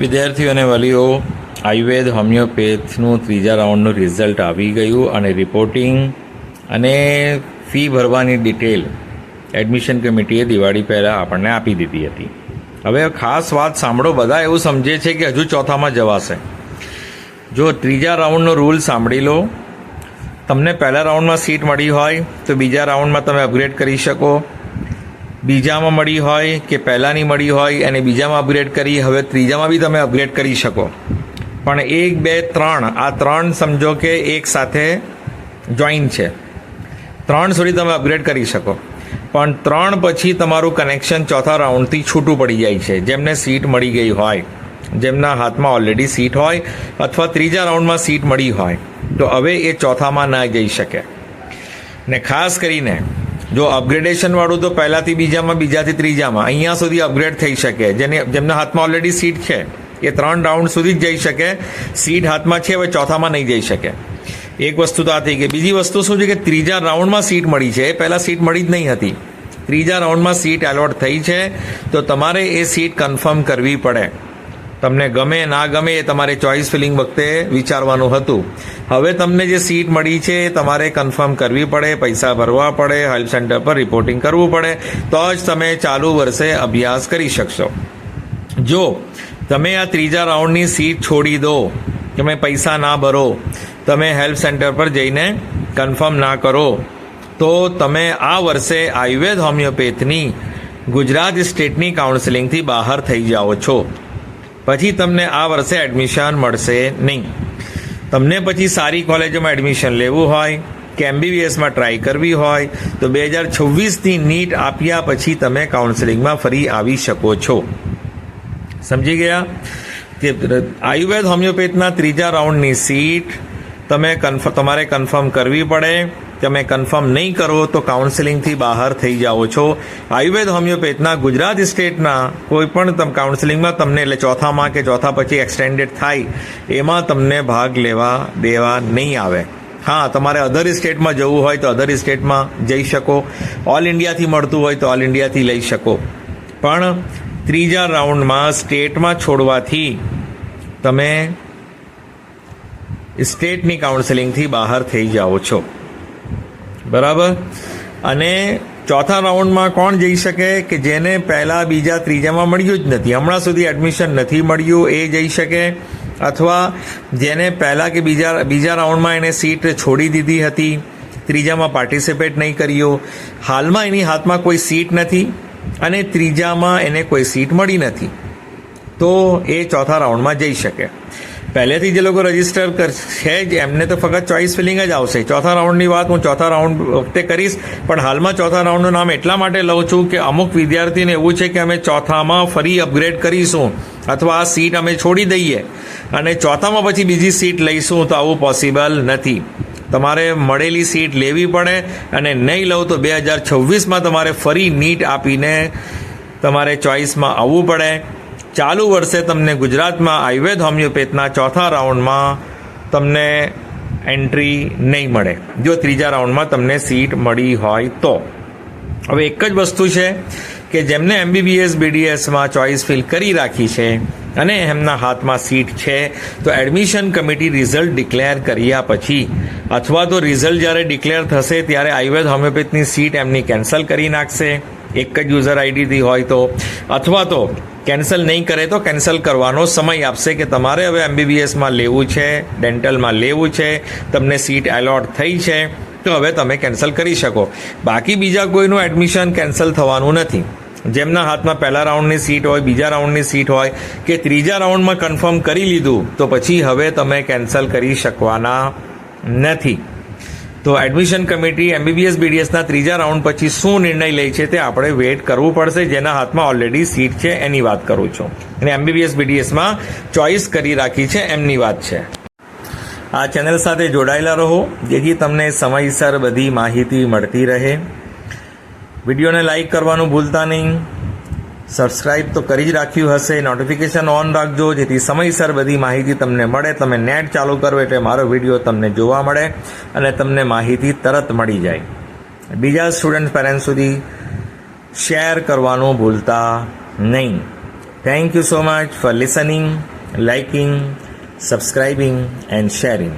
વિદ્યાર્થીઓ અને વાલીઓ, આયુર્વેદ, હોમિયોપેથનું ત્રીજા રાઉન્ડનું રિઝલ્ટ આવી ગયું અને રિપોર્ટિંગ અને ફી ભરવાની ડિટેલ એડમિશન કમિટીએ દિવાળી પહેલાં આપણને આપી દીધી હતી. હવે ખાસ વાત સાંભળો, બધા એવું સમજે છે કે હજુ ચોથામાં જવાશે. જો ત્રીજા રાઉન્ડનો રૂલ સાંભળી લો, તમને પહેલા રાઉન્ડમાં સીટ મળી હોય તો બીજા રાઉન્ડમાં તમે અપગ્રેડ કરી શકો. બીજામાં મળી હોય કે પહેલાંની મળી હોય અને બીજામાં અપગ્રેડ કરી, હવે ત્રીજામાં બી તમે અપગ્રેડ કરી શકો. પણ એક, બે, ત્રણ, આ ત્રણ સમજો કે એક સાથે જોઈન છે. ત્રણ સુધી તમે અપગ્રેડ કરી શકો. પણ ત્રણ પછી તમારું કનેક્શન ચોથા રાઉન્ડથી છૂટું પડી જાય છે. જેમને સીટ મળી ગઈ હોય, જેમના હાથમાં ઓલરેડી સીટ હોય, અથવા ત્રીજા રાઉન્ડમાં સીટ મળી હોય, તો હવે એ ચોથામાં ના જઈ શકે. ને ખાસ કરીને જો અપગ્રેડેશન વાળું તો પહેલાથી બીજામાં, બીજાથી ત્રીજામાં, અહીંયા સુધી અપગ્રેડ થઈ શકે. જેને, જેમના હાથમાં ઓલરેડી સીટ છે, એ ત્રણ રાઉન્ડ સુધી જ જઈ શકે. સીટ હાથમાં છે, હવે ચોથામાં નહીં જઈ શકે. એક વસ્તુ તો આ થઈ ગઈ. બીજી વસ્તુ શું છે કે ત્રીજા રાઉન્ડમાં સીટ મળી છે. એ પહેલાં સીટ મળી જ નહીં હતી. ત્રીજા રાઉન્ડમાં સીટ એલોટ થઈ છે. તો તમારે એ સીટ કન્ફર્મ કરવી પડે. તમને ગમે, ના ગમે એ તમારે ચોઇસ ફિલિંગ વખતે વિચારવાનું હતું. હવે તમને જે સીટ મળી છે, એ તમારે કન્ફર્મ કરવી પડે, પૈસા ભરવા પડે હેલ્પ સેન્ટર પર રિપોર્ટિંગ કરવું પડે, તો જ તમે ચાલુ વર્ષે અભ્યાસ કરી શકશો. જો તમે આ ત્રીજા રાઉન્ડની સીટ છોડી દો તમે પૈસા ના ભરો, તમે હેલ્પ સેન્ટર પર જઈને કન્ફર્મ ના કરો, તો તમે આ વર્ષે આયુર્વેદ હોમિયોપેથની ગુજરાત સ્ટેટની કાઉન્સિલિંગથી બહાર થઈ જાઓ છો. પછી તમને આ વર્ષે એડમિશન મળશે નહીં. તમને પછી સારી કોલેજોમાં એડમિશન લેવું હોય, કે એમબીબીએસમાં ટ્રાય કરવી હોય, તો બે હજાર છવ્વીસની નીટ આપ્યા પછી તમે કાઉન્સેલિંગમાં ફરી આવી શકો છો. સમજી ગયા? કે આયુર્વેદ હોમિયોપેથના ત્રીજા રાઉન્ડની સીટ તમે કન્ફ તમારે કન્ફર્મ કરવી પડે. તમે કન્ફર્મ નહીં કરો તો કાઉન્સેલિંગથી બહાર થઈ જાઓ છો. આયુર્વેદ હોમિયોપેથના ગુજરાત સ્ટેટના કોઈ પણ તમ કાઉન્સેલિંગમાં તમને એટલે ચોથામાં કે ચોથા પછી એક્સટેન્ડેડ થાય, એમાં તમને ભાગ લેવા દેવા નહીં આવે. હા, તમારે અધર સ્ટેટમાં જવું હોય તો અધર સ્ટેટમાં જઈ શકો. ઓલ ઇન્ડિયાથી મળતું હોય તો ઓલ ઇન્ડિયાથી લઈ શકો. પણ ત્રીજા રાઉન્ડમાં સ્ટેટમાં છોડવાથી તમે સ્ટેટની કાઉન્સેલિંગથી બહાર થઈ જાઓ છો. બરાબર? અને ચોથા રાઉન્ડમાં કોણ જઈ શકે કે જેને પહેલાં, બીજા, ત્રીજામાં મળ્યું જ નથી? હમણાં સુધી એડમિશન નથી મળ્યું, એ જઈ શકે. અથવા જેને પહેલાં કે બીજા બીજા રાઉન્ડમાં એને સીટ છોડી દીધી હતી, ત્રીજામાં પાર્ટિસિપેટ નહીં કર્યો. હાલમાં એની હાથમાં કોઈ સીટ નથી અને ત્રીજામાં એને કોઈ સીટ મળી નથી. તો એ ચોથા રાઉન્ડમાં જઈ શકે. પહેલેથી જે લોકો રજિસ્ટર છે જ, એમને તો ફક્ત ચોઇસ ફિલિંગ જ આવશે. ચોથા રાઉન્ડની વાત હું ચોથા રાઉન્ડ વખતે કરીશ, પણ હાલમાં ચોથા રાઉન્ડનું નામ એટલા માટે લઉં છું કે અમુક વિદ્યાર્થીને એવું છે કે અમે ચોથામાં ફરી અપગ્રેડ કરીશું, અથવા આ સીટ અમે છોડી દઈએ અને ચોથામાં પછી બીજી સીટ લઈશું તો આવું પોસિબલ નથી. તમારે મળેલી સીટ લેવી પડે અને નહીં લઉં તો બે હજાર છવ્વીસમાં તમારે ફરી નીટ આપીને તમારે ચોઇસમાં આવવું પડે. ચાલુ વર્ષે તમને ગુજરાતમાં આયુર્વેદ હોમિયોપેથના ચોથા રાઉન્ડમાં તમને એન્ટ્રી નહીં મળે. જો ત્રીજા રાઉન્ડમાં તમને સીટ મળી હોય તો. હવે એક જ વસ્તુ છે કે જેમને એમબીબીએસ, બીડીએસમાં ચોઇસ ફિલ કરી રાખી છે અને એમના હાથમાં સીટ છે, તો એડમિશન કમિટી રિઝલ્ટ ડિક્લેર કર્યા પછી અથવા તો રિઝલ્ટ જ્યારે ડિક્લેર થશે ત્યારે આયુર્વેદ હોમિયોપેથની સીટ એમની કેન્સલ કરી નાખશે. એક જ યુઝર આઈડીથી હોય તો. અથવા તો કેન્સલ નહીં કરે તો કેન્સલ કરવાનો સમય આપશે કે તમારે હવે એમબીબીએસમાં લેવું છે ડેન્ટલમાં લેવું છે, તમને સીટ એલોટ થઈ છે, તો હવે તમે કેન્સલ કરી શકો. બાકી બીજા કોઈનું એડમિશન કેન્સલ થવાનું નથી. જેમના હાથમાં પહેલા રાઉન્ડની સીટ હોય, બીજા રાઉન્ડની સીટ હોય, કે ત્રીજા રાઉન્ડમાં કન્ફર્મ કરી લીધું, તો પછી હવે તમે કેન્સલ કરી શકવાના નથી. તો એડમિશન કમિટી એમબીબીએસ બીડીએસના ત્રીજા રાઉન્ડ પછી શું નિર્ણય લે છે તે આપણે વેઇટ કરવું પડશે. જેના હાથમાં ઓલરેડી સીટ છે, એની વાત કરું છું. અને એમબીબીએસ બીડીએસમાં ચોઇસ કરી રાખી છે, એમની વાત છે. આ ચેનલ સાથે જોડાયેલા રહો. જેથી તમને સમયસર બધી માહિતી મળતી રહે. વિડીયોને લાઇક કરવાનું ભૂલતા નહીં. સબસ્ક્રાઇબ તો કરી જ રાખ્યું હશે. નોટિફિકેશન ઓન રાખજો. જેથી સમયસર બધી માહિતી તમને મળે. તમે નેટ ચાલુ કરો એટલે મારો વીડિયો તમને જોવા મળે અને તમને માહિતી તરત મળી જાય. બીજા સ્ટુડન્ટ પેરેન્ટ્સ સુધી શેર કરવાનું ભૂલતા નહીં. Thank you so much for listening liking subscribing and sharing